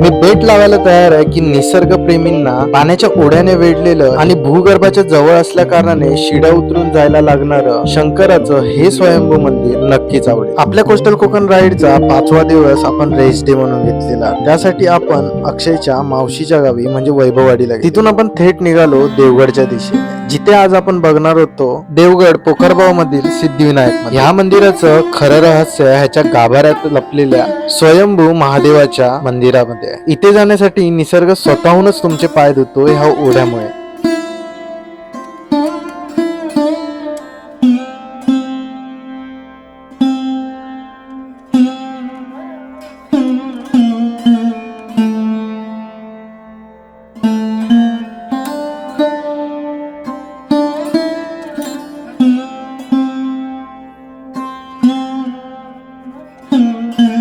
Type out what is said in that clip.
मी बेट लावायला तयार आहे की निसर्गप्रेमींना पाण्याच्या ओढ्याने वेढलेलं आणि भूगर्भाच्या जवळ असल्या कारणाने शिडा उतरून जायला लागणार शंकराचं हे स्वयंभू मंदिर नक्कीच आवडेल. आपल्या कोस्टल कोकण राईडचा पाचवा दिवस आपण रेस्ट डे म्हणून घेतलेला. त्यासाठी आपण अक्षयच्या मावशीच्या गावी म्हणजे वैभववाडीला तिथून आपण थेट निघालो देवगडच्या दिशेने. जिथे आज आपण बघणार होतो देवगड पोखरबाव मधील सिद्धिविनायक ह्या मंदिराचं खरं रहस्य ह्याच्या गाभाऱ्यात लपलेल्या स्वयंभू महादेवाच्या मंदिरामध्ये. आहे इथे जाण्यासाठी निसर्ग स्वतःहूनच तुमचे पाय धुतोय ह्या ओढ्यामुळे Mm-hmm.